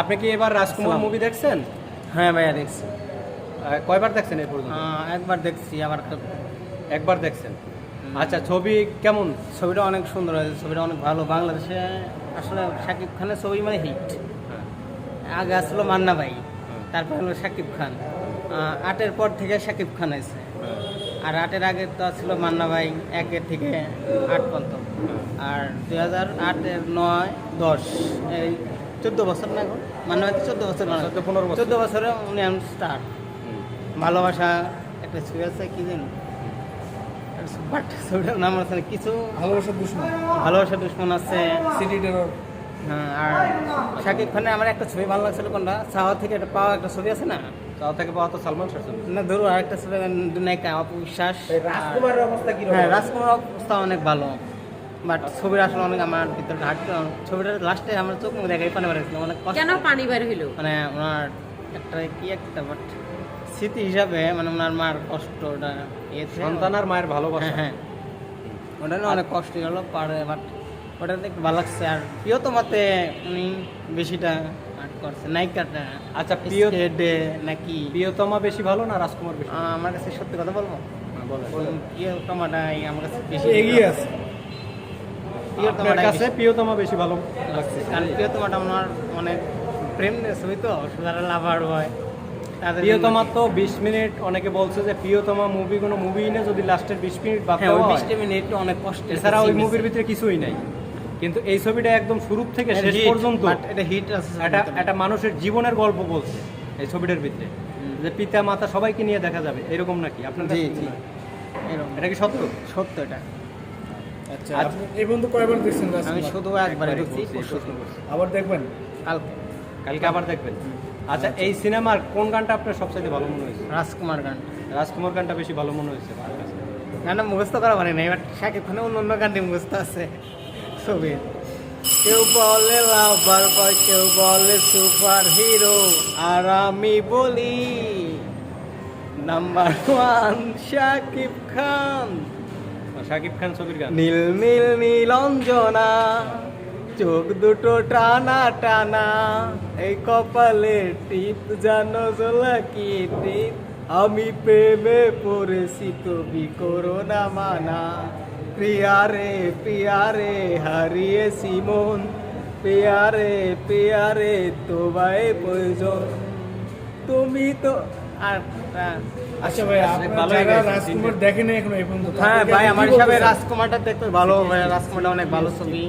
আপনি কি এবার রাজকুমার মুভি দেখছেন? হ্যাঁ ভাইয়া দেখছি। কয়বার দেখছেন এই পর্যন্ত? একবার দেখছি আবার একবার দেখছেন? আচ্ছা ছবি কেমন? ছবিটা অনেক সুন্দর হয়েছে ছবিটা অনেক ভালো। বাংলাদেশে আসলে শাকিব খানের ছবি মানে হিট। আগে আসলো মান্না ভাই তারপর হলো শাকিব খান। আটের পর থেকে শাকিব খান আছে আর আটের আগে তো ছিল মান্না ভাই একের থেকে আট পর্যন্ত। আর দুই হাজার আটের নয় দশ এই চোদ্দ বছর না চোদ্দ বছর মানে পনেরো বছর। চোদ্দ বছরে উনি স্টার ভালোবাসা একটা ছবি আছে কি জানি? বাট ছবিটার নাম আছে না, কিছু? ভালোবাসার দুশ্মন। ভালোবাসা দুশ্মন আছে। City terror. হ্যাঁ, আর শাকিব খানের আমার একটা ছবি ভালো লাগছিল কোনটা? চাওয়া থেকে একটা পাওয়া একটা ছবি আছে না? তাও থেকে পাওয়া তো সালমান শাহ না ধরো আরেকটা ছবি নায়িকা অপু বিশ্বাস। রাজকুমারের অবস্থা কি হ্যাঁ রাজকুমার অবস্থা অনেক ভালো। বাট ছবিটা আসলে অনেক আমার ভিতরে ঘাটতে ছবিটার লাস্টে আমার চোখ মুখ দেখাই পানি বেড়েছিল অনেক কেন পানি বের হইল? মানে ওনার একটা কি একটা বাট স্মৃতি হিসাবে মানে ওনার মার কষ্টটা সন্তান আর মায়ের ভালোবাসা। হ্যাঁ হ্যাঁ। ওটা অনেক কষ্ট গেল পারে বাট ওটা দেখতে ভালো লাগছে। আর প্রিয়তমাতে উনি বেশিটা আর্ট করছে নায়িকাটা। আচ্ছা প্রিয় ডে নাকি প্রিয়তমা বেশি ভালো না রাজকুমার বেশি? আমার কাছে সত্যি কথা বলব? হ্যাঁ। উম, প্রিয়তমাটাই আমার কাছে বেশি এগিয়ে আছে। আপনার কাছে প্রিয়তমা বেশি ভালো লাগছে। কারণ প্রিয়তমাটা আমার মানে প্রেম ছবি তো লাভার হয় প্রিয়তমা তো বিশ মিনিট অনেকে বলছে যে প্রিয়তমা মুভি কোনো মুভি না যদি লাস্টের বিশ মিনিট বাদ হ্যাঁ মিনিট অনেক কষ্ট এছাড়া ওই মুভির ভিতরে কিছুই নাই। কিন্তু এই ছবিটা একদম শুরু থেকে শেষ পর্যন্ত এটা হিট আছে একটা একটা মানুষের জীবনের গল্প বলছে এই ছবিটার ভিতরে। যে পিতা মাতা সবাইকে নিয়ে দেখা যাবে এরকম নাকি? আপনার কাছে জি, কি জি। এরকম। এটা কি সত্য? সত্য এটা আচ্ছা আপনি এই বন্ধু কয়বার দেখছেন আমি শুধু একবার দেখছি। আবার দেখবেন? কালকে। কালকে আবার দেখবেন? আচ্ছা এই সিনেমার কোন গানটা আপনার সবচেয়ে ভালো মনে হয়েছে? রাজকুমার গান। রাজকুমার গানটা বেশি ভালো মনে হয়েছে কাছে? গানটা মুখস্থ করা মানে না এবার শাকিব খানের অন্য অন্য গানটি মুখস্থ আছে ছবি কেউ বলে লাভার বয় কেউ বলে সুপার হিরো আর আমি বলি নাম্বার ওয়ান শাকিব খান। শাকিব খান ছবির গান। নীল নীল নীলঞ্জনা, চোখ দুটো টানা টানা, এই কপালে টিপ জানো জোলা কি টিপ, আমি প্রেমে পড়েছি তুমি করো না মানা, প্রিয়ারে প্রিয়ারে হারিয়েছি মন, প্রিয়ারে প্রিয়ারে তোমায় প্রয়োজন, তুমি তো আর আচ্ছা ভাই যারা রাজকুমার দেখেন এখন এই পর্যন্ত। হ্যাঁ ভাই আমার হিসাবে রাজকুমারটা দেখতে ভালো রাজকুমারটা অনেক ভালো ছবি।